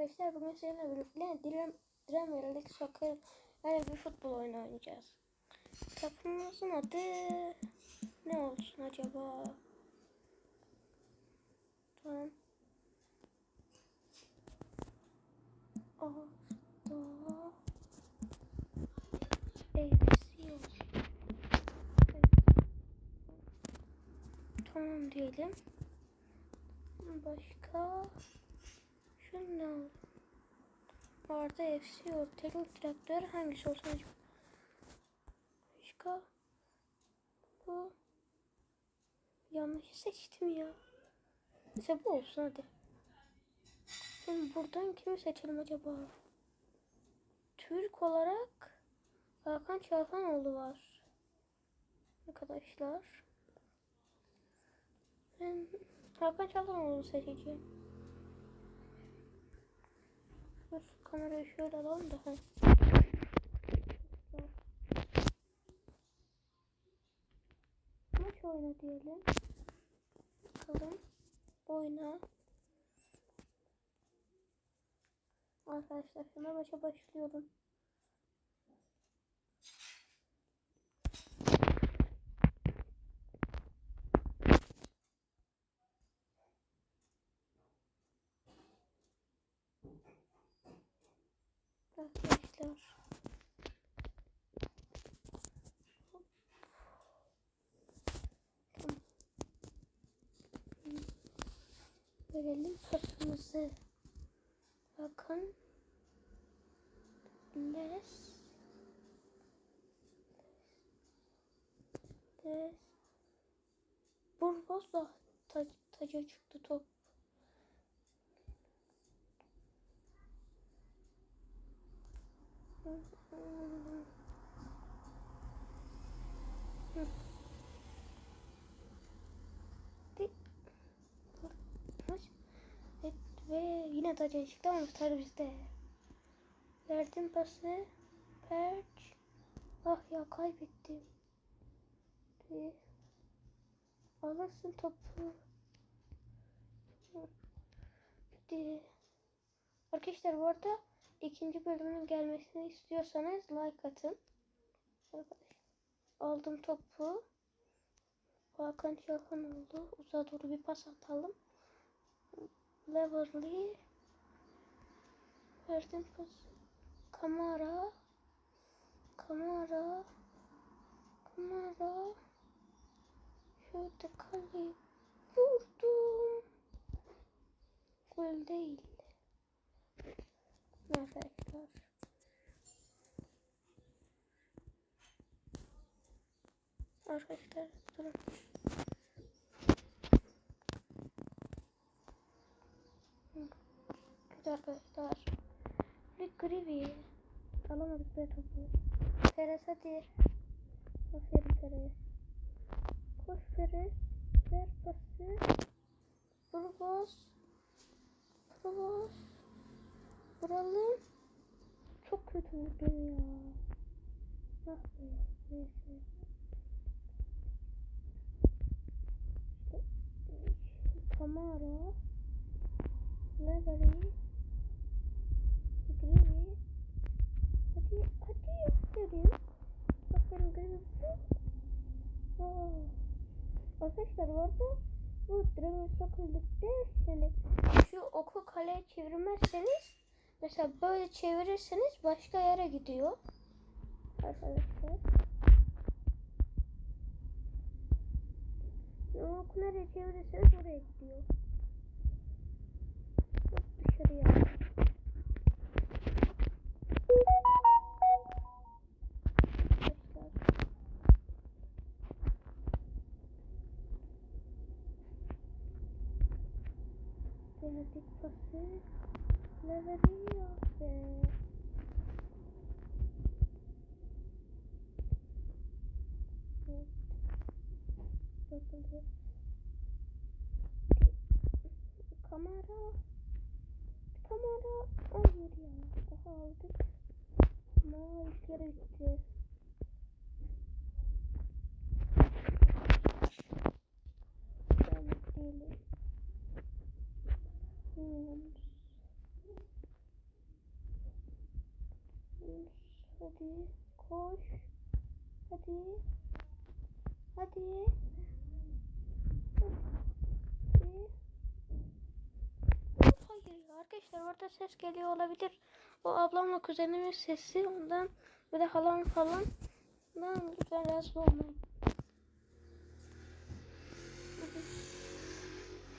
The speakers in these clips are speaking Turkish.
Arkadaşlar bugün sizinle birlikte Diren Verilik Soccer yani bir futbol oyunu oynayacağız. Takımımızın adı ne olsun acaba? Tamam. FC olsun. Tamam diyelim. Başka şu ne oldu? Arda FC yok. Teknik direktör hangisi olsun acaba? Başka bu yanlış seçtim ya. Neyse bu olsun hadi. Şimdi buradan kimi seçelim acaba? Türk olarak Hakan Çalhanoğlu var. Arkadaşlar. Ben Hakan Çalhanoğlu'nu seçeceğim. Dur kamerayı şöyle alalım da. Ha. Maç oyna diyelim. Bakalım. Oyna. Arkadaşlar şimdi maça başlıyorum. Arkadaşlar. Verelim pasımızı. Bakın. Les. Les. Burgos da ta taca çıktı top. Evet, ve yine taca çıktı ama tutar bizde. Verdim pası. Perch. Ah ya kaybettim. Di- Alırsın topu. Di- Arkadaşlar bu arada ikinci bölümün gelmesini istiyorsanız like atın. Aldım topu. Hakan Çalhanoğlu. Uzağa doğru bir pas atalım. Leverly. Verdim pas. Kamara. Kamara. Kamara. Şurada kaleyi vurdum. Gol değil. Arkadaşlar. Arkadaşlar durun. Evet arkadaşlar. Bir Grivi. Alamadık be topu. Perez hadi. Aferin Perez. Koş Perez. Ver pası. Burgos. Burgos. Vuralım. Çok kötü vurdum ya. Ah be. Neyse. Kamara. Levery. Grivi. Hadi hadi aferin. Aferin Grivi. Wow. Arkadaşlar bu arada bu Dragon Soccer'lıkta yani şu oku kaleye çevirmezseniz mesela böyle çevirirseniz başka yere gidiyor. Arkadaşlar. O oku nereye çevirirseniz oraya gidiyor. Hop dışarıya. Arkadaşlar. Verdik pası. Ne veriyor be? Evet. Bakılıyor. Kamera. Kamera. Hayır ya. Daha aldık. Ama ilk yere gitti. Hadi koş. Hadi. Hadi. Hayır arkadaşlar orada ses geliyor olabilir. O ablamla kuzenimin sesi ondan bir de halam falan. Ben lütfen rahatsız olmayın.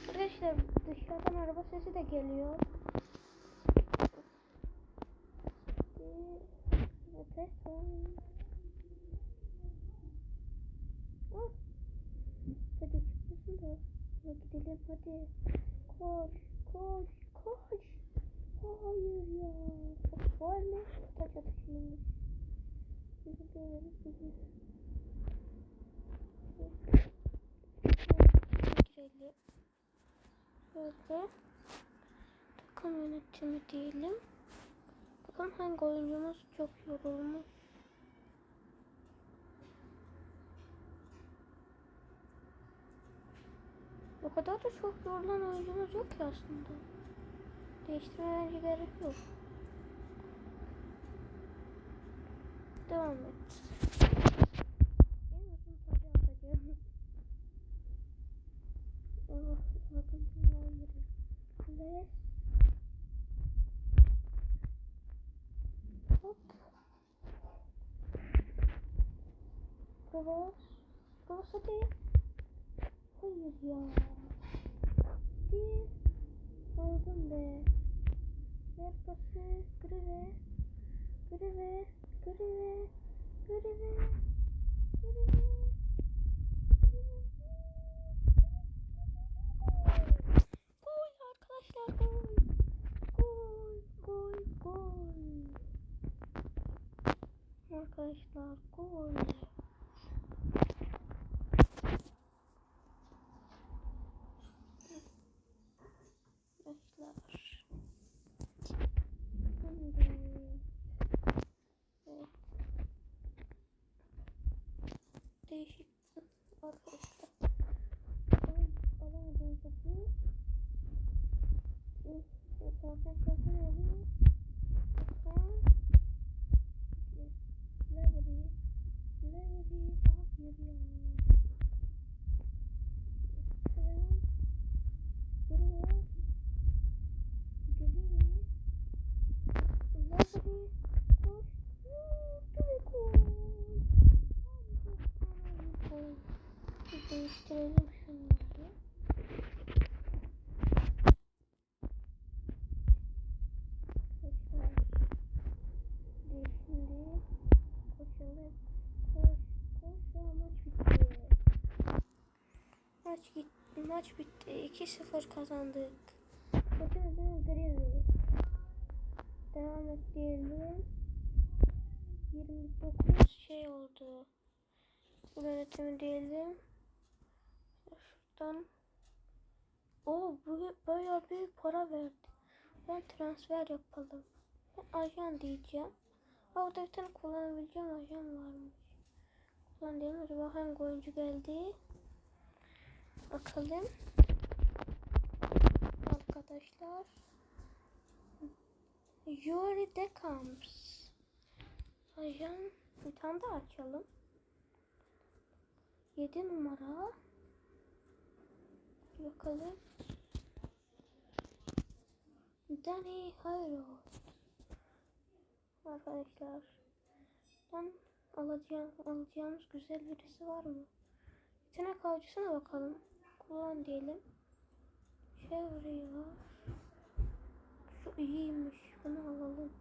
Arkadaşlar dışarıdan araba sesi de geliyor. Evet, Oh. Hadi çıkmasın da. Hadi gidelim hadi. Koş, koş, koş. Hayır ya. Var mı? Taç atışıymış. Biz de biz de. Girelim. Şöyle. Takım yönetimi diyelim. Bakalım hangi oyuncumuz çok yorulmuş. O kadar da çok yorulan oyuncumuz yok ki aslında. Değiştirmeye bence gerek yok. Devam et. Ve hop. Kıvas. Kıvas hadi. Hayır ya. Bir. Aldım be. Ver pası. Grive. Grive. Grive. Grive. Grive. Gol arkadaşlar gol. Gol. Gol. Gol. Arkadaşlar gol. Arkadaşlar. Şimdi. Evet. Değişik arkadaşlar. Ben alamadım topu. Zaten şaka ne oluyor? Levery. Levery. Hayır ya. Tamam. Buraya. Geliyor. Levery. Koş. Vurdu ve gol. Harika gol. Bir Değiştirelim şunları. Şimdi koşalım. Koş. Maç bitti. Maç bitti. 2-0 kazandık. Maçımızın grevi. Devam et diyelim. 29 şey oldu. Yönetimi diyelim. Şuradan. O bayağı büyük para verdi. Ben transfer yapalım. Ben ajan diyeceğim. Orada bir tane kullanabileceğim ajan varmış. Kullan diyelim. Acaba hangi oyuncu geldi? Bakalım. Arkadaşlar. Yuri Decamps. Ajan bir tane daha açalım. 7 numara. Bakalım. Danny Hayro. Arkadaşlar. Ben alacağım, alacağımız güzel birisi var mı? Yetenek avcısına bakalım. Kullan diyelim. Var. Şu iyiymiş. Bunu alalım.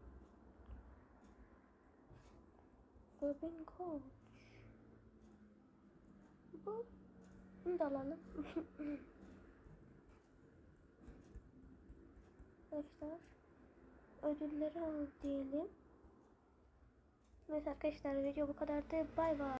Robin Coach. Bu. Bunu da alalım. Arkadaşlar. Ödülleri al diyelim. Evet arkadaşlar video bu kadardı. Bay bay.